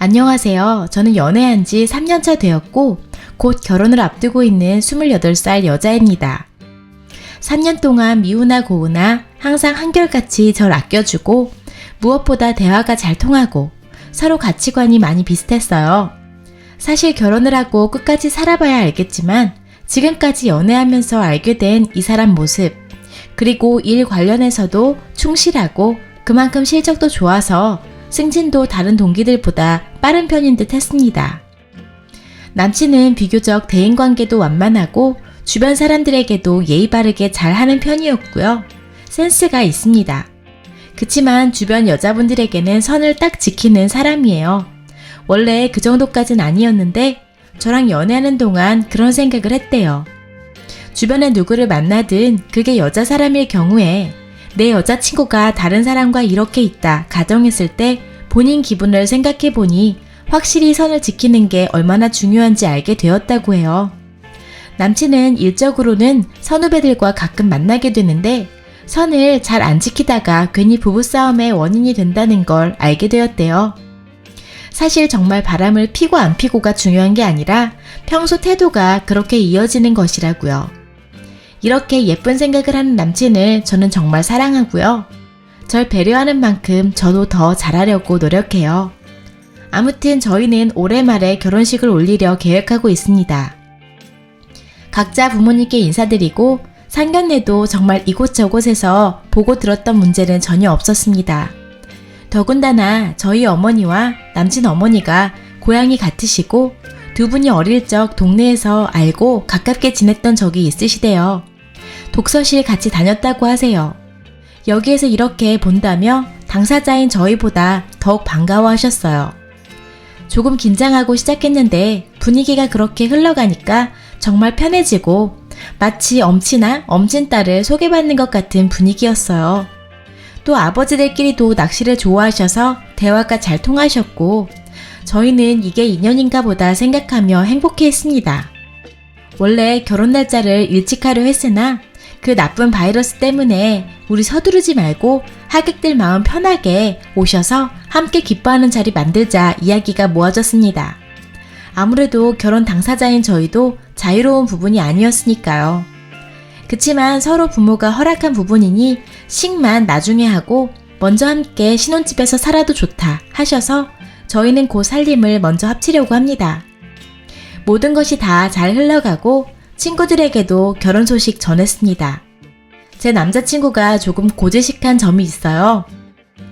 안녕하세요. 저는 연애한 지 3년차 되었고, 곧 결혼을 앞두고 있는 28살 여자입니다. 3년 동안 미우나 고우나 항상 한결같이 절 아껴주고, 무엇보다 대화가 잘 통하고, 서로 가치관이 많이 비슷했어요. 사실 결혼을 하고 끝까지 살아봐야 알겠지만, 지금까지 연애하면서 알게 된 이 사람 모습, 그리고 일 관련해서도 충실하고 그만큼 실적도 좋아서 승진도 다른 동기들보다 빠른 편인 듯 했습니다. 남친은 비교적 대인관계도 완만하고 주변 사람들에게도 예의 바르게 잘 하는 편이었고요. 센스가 있습니다. 그치만 주변 여자분들에게는 선을 딱 지키는 사람이에요. 원래 그 정도까진 아니었는데 저랑 연애하는 동안 그런 생각을 했대요. 주변에 누구를 만나든 그게 여자 사람일 경우에 내 여자친구가 다른 사람과 이렇게 있다 가정했을 때 본인 기분을 생각해 보니 확실히 선을 지키는 게 얼마나 중요한지 알게 되었다고 해요. 남친은 일적으로는 선후배들과 가끔 만나게 되는데 선을 잘 안 지키다가 괜히 부부싸움의 원인이 된다는 걸 알게 되었대요. 사실 정말 바람을 피고 안 피고가 중요한 게 아니라 평소 태도가 그렇게 이어지는 것이라고요. 이렇게 예쁜 생각을 하는 남친을 저는 정말 사랑하고요. 절 배려하는 만큼 저도 더 잘하려고 노력해요. 아무튼 저희는 올해 말에 결혼식을 올리려 계획하고 있습니다. 각자 부모님께 인사드리고 상견례도 정말 이곳저곳에서 보고 들었던 문제는 전혀 없었습니다. 더군다나 저희 어머니와 남친 어머니가 고향이 같으시고 두 분이 어릴 적 동네에서 알고 가깝게 지냈던 적이 있으시대요. 독서실 같이 다녔다고 하세요. 여기에서 이렇게 본다며 당사자인 저희보다 더욱 반가워 하셨어요. 조금 긴장하고 시작했는데 분위기가 그렇게 흘러가니까 정말 편해지고 마치 엄친아 엄친딸을 소개받는 것 같은 분위기였어요. 또 아버지들끼리도 낚시를 좋아하셔서 대화가 잘 통하셨고 저희는 이게 인연인가 보다 생각하며 행복해 했습니다. 원래 결혼 날짜를 일찍 하려 했으나 그 나쁜 바이러스 때문에 우리 서두르지 말고 하객들 마음 편하게 오셔서 함께 기뻐하는 자리 만들자 이야기가 모아졌습니다. 아무래도 결혼 당사자인 저희도 자유로운 부분이 아니었으니까요. 그치만 서로 부모가 허락한 부분이니 식만 나중에 하고 먼저 함께 신혼집에서 살아도 좋다 하셔서 저희는 그 살림을 먼저 합치려고 합니다. 모든 것이 다 잘 흘러가고 친구들에게도 결혼 소식 전했습니다. 제 남자친구가 조금 고지식한 점이 있어요.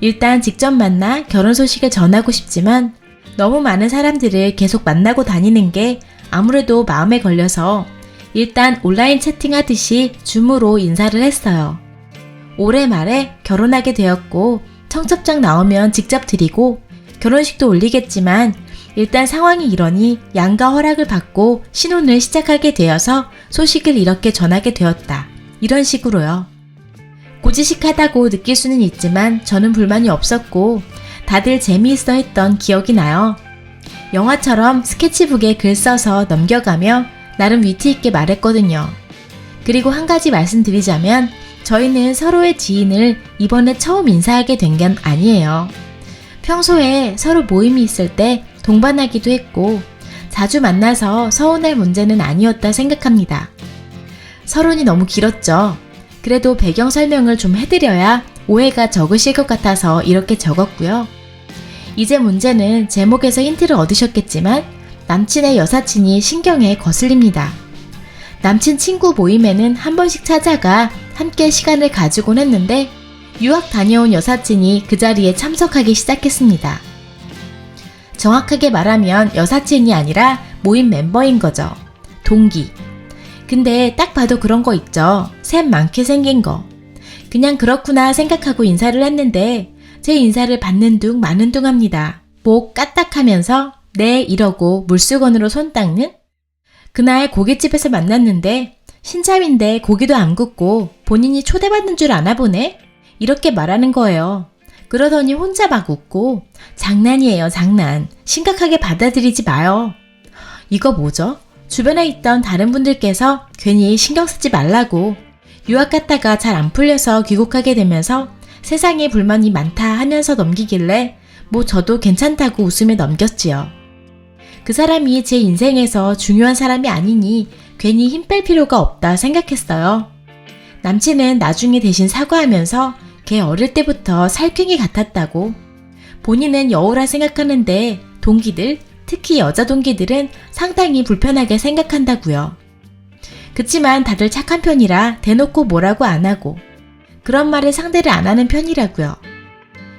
일단 직접 만나 결혼 소식을 전하고 싶지만 너무 많은 사람들을 계속 만나고 다니는 게 아무래도 마음에 걸려서 일단 온라인 채팅하듯이 줌으로 인사를 했어요. 올해 말에 결혼하게 되었고 청첩장 나오면 직접 드리고 결혼식도 올리겠지만 일단 상황이 이러니 양가 허락을 받고 신혼을 시작하게 되어서 소식을 이렇게 전하게 되었다. 이런 식으로요. 고지식하다고 느낄 수는 있지만 저는 불만이 없었고 다들 재미있어 했던 기억이 나요. 영화처럼 스케치북에 글 써서 넘겨가며 나름 위트 있게 말했거든요. 그리고 한 가지 말씀드리자면 저희는 서로의 지인을 이번에 처음 인사하게 된 건 아니에요. 평소에 서로 모임이 있을 때 동반하기도 했고 자주 만나서 서운할 문제는 아니었다 생각합니다. 서론이 너무 길었죠. 그래도 배경 설명을 좀 해드려야 오해가 적으실 것 같아서 이렇게 적었고요. 이제 문제는 제목에서 힌트를 얻으셨겠지만 남친의 여사친이 신경에 거슬립니다. 남친 친구 모임에는 한 번씩 찾아가 함께 시간을 가지곤 했는데 유학 다녀온 여사친이 그 자리에 참석하기 시작했습니다. 정확하게 말하면 여사친이 아니라 모임 멤버인 거죠. 동기. 근데 딱 봐도 그런 거 있죠. 샘 많게 생긴 거. 그냥 그렇구나 생각하고 인사를 했는데 제 인사를 받는 둥 마는 둥 합니다. 목 까딱하면서 네 이러고 물수건으로 손 닦는? 그날 고깃집에서 만났는데 신참인데 고기도 안 굽고 본인이 초대받는 줄 아나 보네? 이렇게 말하는 거예요. 그러더니 혼자 막 웃고 장난이에요 장난. 심각하게 받아들이지 마요. 이거 뭐죠? 주변에 있던 다른 분들께서 괜히 신경 쓰지 말라고 유학 갔다가 잘 안 풀려서 귀국하게 되면서 세상에 불만이 많다 하면서 넘기길래 뭐 저도 괜찮다고 웃으며 넘겼지요. 그 사람이 제 인생에서 중요한 사람이 아니니 괜히 힘 뺄 필요가 없다 생각했어요. 남친은 나중에 대신 사과하면서 걔 어릴 때부터 살쾡이 같았다고. 본인은 여우라 생각하는데 동기들, 특히 여자 동기들은 상당히 불편하게 생각한다고요. 그치만 다들 착한 편이라 대놓고 뭐라고 안 하고 그런 말에 상대를 안 하는 편이라고요.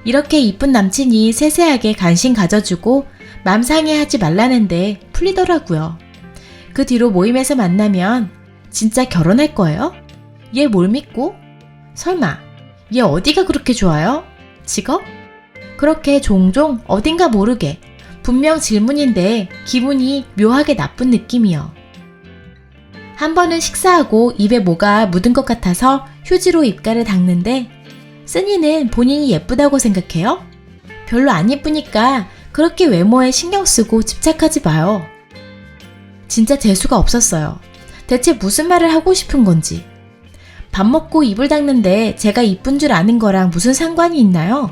이렇게 이쁜 남친이 세세하게 관심 가져주고 맘 상해하지 말라는데 풀리더라고요. 그 뒤로 모임에서 만나면 진짜 결혼할 거예요? 얘 뭘 믿고? 설마 얘 어디가 그렇게 좋아요? 직업? 그렇게 종종 어딘가 모르게 분명 질문인데 기분이 묘하게 나쁜 느낌이요. 한 번은 식사하고 입에 뭐가 묻은 것 같아서 휴지로 입가를 닦는데 쓰니는 본인이 예쁘다고 생각해요? 별로 안 예쁘니까 그렇게 외모에 신경 쓰고 집착하지 마요. 진짜 재수가 없었어요. 대체 무슨 말을 하고 싶은 건지. 밥 먹고 입을 닦는데 제가 이쁜 줄 아는 거랑 무슨 상관이 있나요?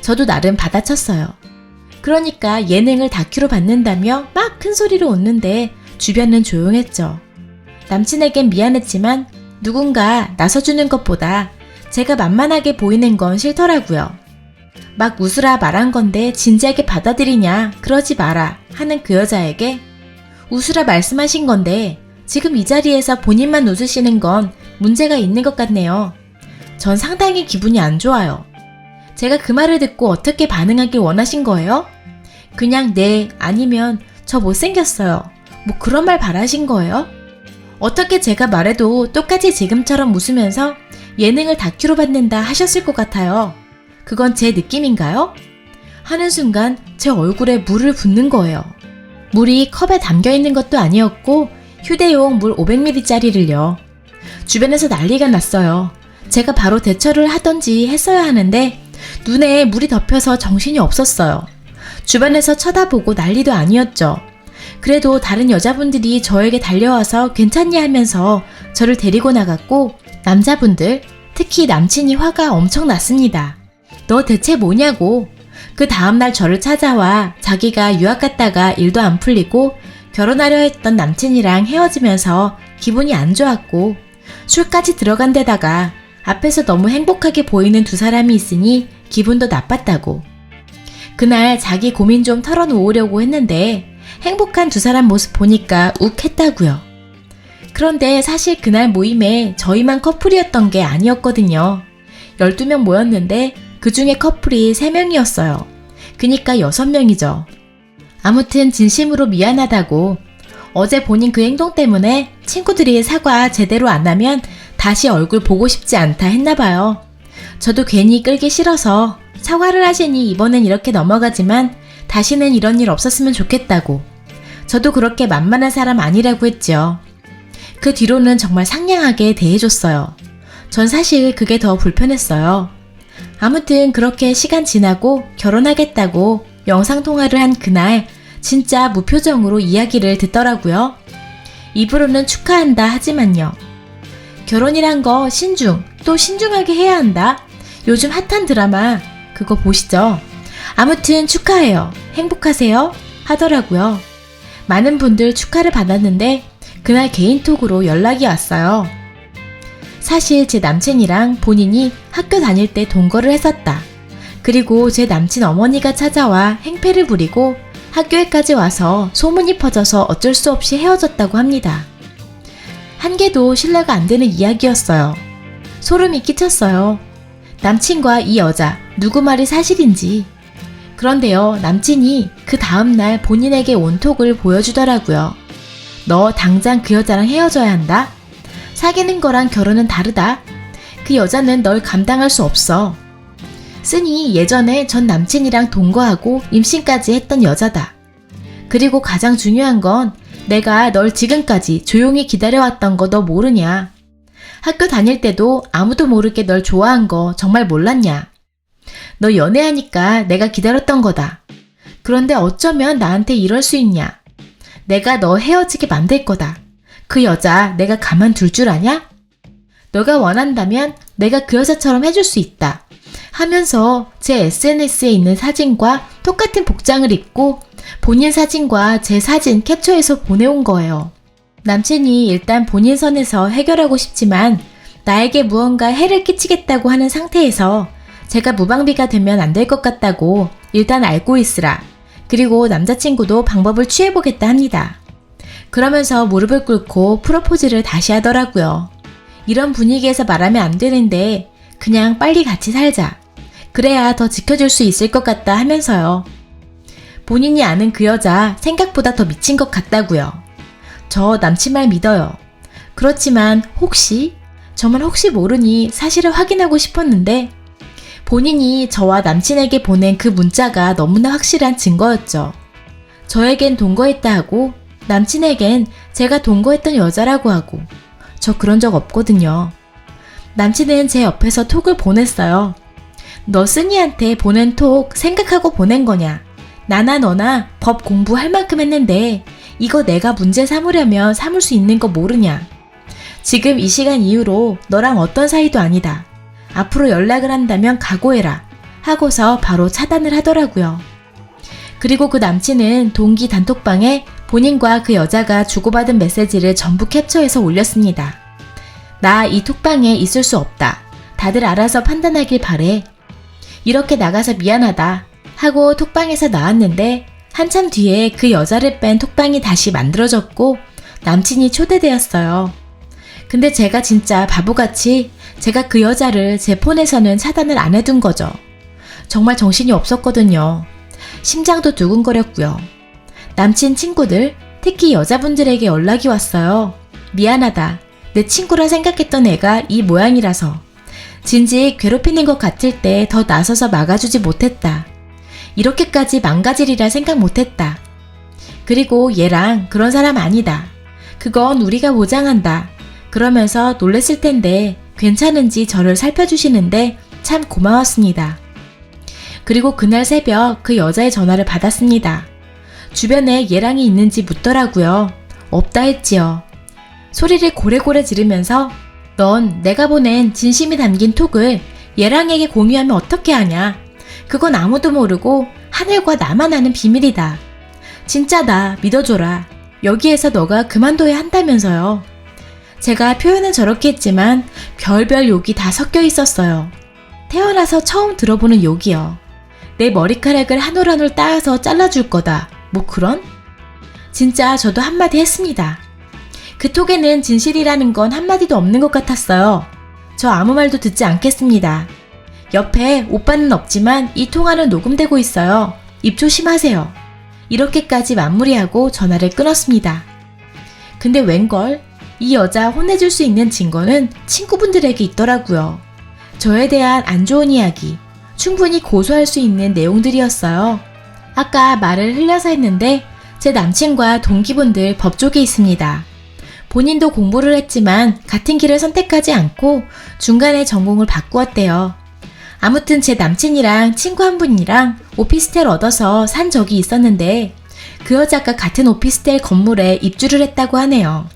저도 나름 받아쳤어요. 그러니까 예능을 다큐로 받는다며 막 큰 소리로 웃는데 주변은 조용했죠. 남친에겐 미안했지만 누군가 나서주는 것보다 제가 만만하게 보이는 건 싫더라고요. 막 웃으라 말한 건데 진지하게 받아들이냐 그러지 마라 하는 그 여자에게 웃으라 말씀하신 건데 지금 이 자리에서 본인만 웃으시는 건 문제가 있는 것 같네요. 전 상당히 기분이 안 좋아요. 제가 그 말을 듣고 어떻게 반응하길 원하신 거예요? 그냥 네, 아니면 저 못생겼어요. 뭐 그런 말 바라신 거예요? 어떻게 제가 말해도 똑같이 지금처럼 웃으면서 예능을 다큐로 받는다 하셨을 것 같아요. 그건 제 느낌인가요? 하는 순간 제 얼굴에 물을 붓는 거예요. 물이 컵에 담겨 있는 것도 아니었고 휴대용 물 500ml짜리를요. 주변에서 난리가 났어요. 제가 바로 대처를 하던지 했어야 하는데 눈에 물이 덮여서 정신이 없었어요. 주변에서 쳐다보고 난리도 아니었죠. 그래도 다른 여자분들이 저에게 달려와서 괜찮니 하면서 저를 데리고 나갔고 남자분들, 특히 남친이 화가 엄청 났습니다. 너 대체 뭐냐고. 그 다음날 저를 찾아와 자기가 유학 갔다가 일도 안 풀리고 결혼하려 했던 남친이랑 헤어지면서 기분이 안 좋았고 술까지 들어간 데다가 앞에서 너무 행복하게 보이는 두 사람이 있으니 기분도 나빴다고. 그날 자기 고민 좀 털어놓으려고 했는데 행복한 두 사람 모습 보니까 욱했다고요. 그런데 사실 그날 모임에 저희만 커플이었던 게 아니었거든요. 12명 모였는데 그 중에 커플이 3명이었어요. 그니까 6명이죠. 아무튼 진심으로 미안하다고 어제 본인 그 행동 때문에 친구들이 사과 제대로 안 하면 다시 얼굴 보고 싶지 않다 했나봐요. 저도 괜히 끌기 싫어서 사과를 하시니 이번엔 이렇게 넘어가지만 다시는 이런 일 없었으면 좋겠다고. 저도 그렇게 만만한 사람 아니라고 했죠. 그 뒤로는 정말 상냥하게 대해줬어요. 전 사실 그게 더 불편했어요. 아무튼 그렇게 시간 지나고 결혼하겠다고 영상통화를 한 그날 진짜 무표정으로 이야기를 듣더라고요. 입으로는 축하한다 하지만요. 결혼이란 거 신중, 또 신중하게 해야 한다. 요즘 핫한 드라마, 그거 보시죠. 아무튼 축하해요. 행복하세요. 하더라고요. 많은 분들 축하를 받았는데, 그날 개인톡으로 연락이 왔어요. 사실 제 남친이랑 본인이 학교 다닐 때 동거를 했었다. 그리고 제 남친 어머니가 찾아와 행패를 부리고 학교에까지 와서 소문이 퍼져서 어쩔 수 없이 헤어졌다고 합니다. 한 개도 신뢰가 안 되는 이야기였어요. 소름이 끼쳤어요. 남친과 이 여자, 누구 말이 사실인지. 그런데요, 남친이 그 다음날 본인에게 온톡을 보여주더라고요. 너 당장 그 여자랑 헤어져야 한다? 사귀는 거랑 결혼은 다르다. 그 여자는 널 감당할 수 없어. 쓰니 예전에 전 남친이랑 동거하고 임신까지 했던 여자다. 그리고 가장 중요한 건 내가 널 지금까지 조용히 기다려왔던 거 너 모르냐? 학교 다닐 때도 아무도 모르게 널 좋아한 거 정말 몰랐냐? 너 연애하니까 내가 기다렸던 거다. 그런데 어쩌면 나한테 이럴 수 있냐? 내가 너 헤어지게 만들 거다. 그 여자 내가 가만둘 줄 아냐? 너가 원한다면 내가 그 여자처럼 해줄 수 있다. 하면서 제 SNS에 있는 사진과 똑같은 복장을 입고 본인 사진과 제 사진 캡처해서 보내온 거예요. 남친이 일단 본인 선에서 해결하고 싶지만 나에게 무언가 해를 끼치겠다고 하는 상태에서 제가 무방비가 되면 안 될 것 같다고 일단 알고 있으라. 그리고 남자친구도 방법을 취해보겠다 합니다. 그러면서 무릎을 꿇고 프로포즈를 다시 하더라고요. 이런 분위기에서 말하면 안 되는데 그냥 빨리 같이 살자. 그래야 더 지켜줄 수 있을 것 같다 하면서요. 본인이 아는 그 여자 생각보다 더 미친 것 같다고요. 저 남친 말 믿어요. 그렇지만 혹시 정말 혹시 모르니 사실을 확인하고 싶었는데 본인이 저와 남친에게 보낸 그 문자가 너무나 확실한 증거였죠. 저에겐 동거했다 하고 남친에겐 제가 동거했던 여자라고 하고 저 그런 적 없거든요. 남친은 제 옆에서 톡을 보냈어요. 너 쓴이한테 보낸 톡 생각하고 보낸 거냐? 나나 너나 법 공부할 만큼 했는데 이거 내가 문제 삼으려면 삼을 수 있는 거 모르냐? 지금 이 시간 이후로 너랑 어떤 사이도 아니다. 앞으로 연락을 한다면 각오해라. 하고서 바로 차단을 하더라고요. 그리고 그 남친은 동기 단톡방에 본인과 그 여자가 주고받은 메시지를 전부 캡처해서 올렸습니다. 나 이 톡방에 있을 수 없다. 다들 알아서 판단하길 바래. 이렇게 나가서 미안하다. 하고 톡방에서 나왔는데 한참 뒤에 그 여자를 뺀 톡방이 다시 만들어졌고 남친이 초대되었어요. 근데 제가 진짜 바보같이 제가 그 여자를 제 폰에서는 차단을 안 해둔 거죠. 정말 정신이 없었거든요. 심장도 두근거렸고요. 남친 친구들, 특히 여자분들에게 연락이 왔어요. 미안하다. 내 친구라 생각했던 애가 이 모양이라서. 진지 괴롭히는 것 같을 때 더 나서서 막아주지 못했다. 이렇게까지 망가지리라 생각 못했다. 그리고 얘랑 그런 사람 아니다. 그건 우리가 보장한다. 그러면서 놀랬을 텐데 괜찮은지 저를 살펴주시는데 참 고마웠습니다. 그리고 그날 새벽 그 여자의 전화를 받았습니다. 주변에 예랑이 있는지 묻더라고요. 없다 했지요. 소리를 고래고래 지르면서 넌 내가 보낸 진심이 담긴 톡을 예랑에게 공유하면 어떻게 하냐? 그건 아무도 모르고 하늘과 나만 아는 비밀이다. 진짜다. 믿어줘라. 여기에서 너가 그만둬야 한다면서요. 제가 표현은 저렇게 했지만 별별 욕이 다 섞여 있었어요. 태어나서 처음 들어보는 욕이요. 내 머리카락을 한 올 한 올 따서 잘라줄 거다. 뭐 그런? 진짜 저도 한마디 했습니다. 그 톡에는 진실이라는 건 한마디도 없는 것 같았어요. 저 아무 말도 듣지 않겠습니다. 옆에 오빠는 없지만 이 통화는 녹음되고 있어요. 입 조심하세요. 이렇게까지 마무리하고 전화를 끊었습니다. 근데 웬걸? 이 여자 혼내줄 수 있는 증거는 친구분들에게 있더라고요. 저에 대한 안 좋은 이야기, 충분히 고소할 수 있는 내용들이었어요. 아까 말을 흘려서 했는데 제 남친과 동기분들 법조계 있습니다. 본인도 공부를 했지만 같은 길을 선택하지 않고 중간에 전공을 바꾸었대요. 아무튼 제 남친이랑 친구 한 분이랑 오피스텔 얻어서 산 적이 있었는데 그 여자가 같은 오피스텔 건물에 입주를 했다고 하네요.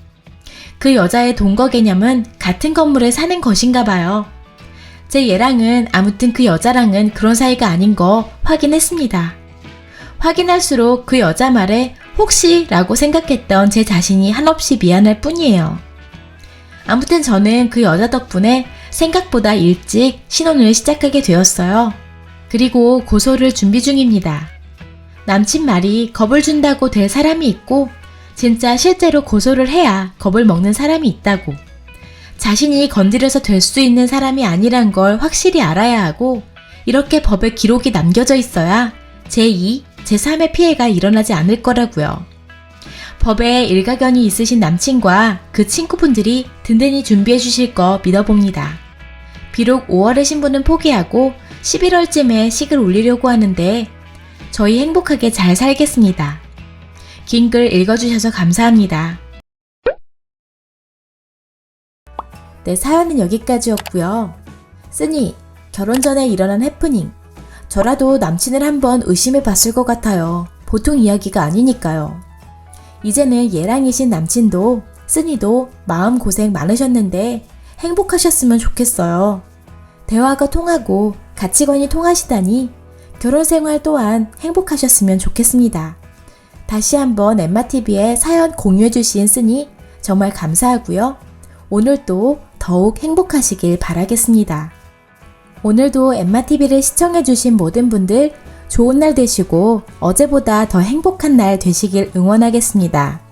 그 여자의 동거 개념은 같은 건물에 사는 것인가 봐요. 제 얘랑은 아무튼 그 여자랑은 그런 사이가 아닌 거 확인했습니다. 확인할수록 그 여자 말에 혹시 라고 생각했던 제 자신이 한없이 미안할 뿐이에요. 아무튼 저는 그 여자 덕분에 생각보다 일찍 신혼을 시작하게 되었어요. 그리고 고소를 준비 중입니다. 남친 말이 겁을 준다고 될 사람이 있고 진짜 실제로 고소를 해야 겁을 먹는 사람이 있다고. 자신이 건드려서 될 수 있는 사람이 아니란 걸 확실히 알아야 하고 이렇게 법에 기록이 남겨져 있어야 제2, 제3의 피해가 일어나지 않을 거라고요. 법에 일가견이 있으신 남친과 그 친구분들이 든든히 준비해 주실 거 믿어봅니다. 비록 5월의 신부는 포기하고 11월쯤에 식을 올리려고 하는데 저희 행복하게 잘 살겠습니다. 긴 글 읽어주셔서 감사합니다. 네, 사연은 여기까지였고요. 쓰니, 결혼 전에 일어난 해프닝. 저라도 남친을 한번 의심해 봤을 것 같아요. 보통 이야기가 아니니까요. 이제는 예랑이신 남친도, 쓰니도 마음 고생 많으셨는데 행복하셨으면 좋겠어요. 대화가 통하고 가치관이 통하시다니 결혼 생활 또한 행복하셨으면 좋겠습니다. 다시 한번 엠마TV에 사연 공유해주신 쓰니 정말 감사하고요. 오늘도 더욱 행복하시길 바라겠습니다. 오늘도 엠마TV를 시청해주신 모든 분들 좋은 날 되시고 어제보다 더 행복한 날 되시길 응원하겠습니다.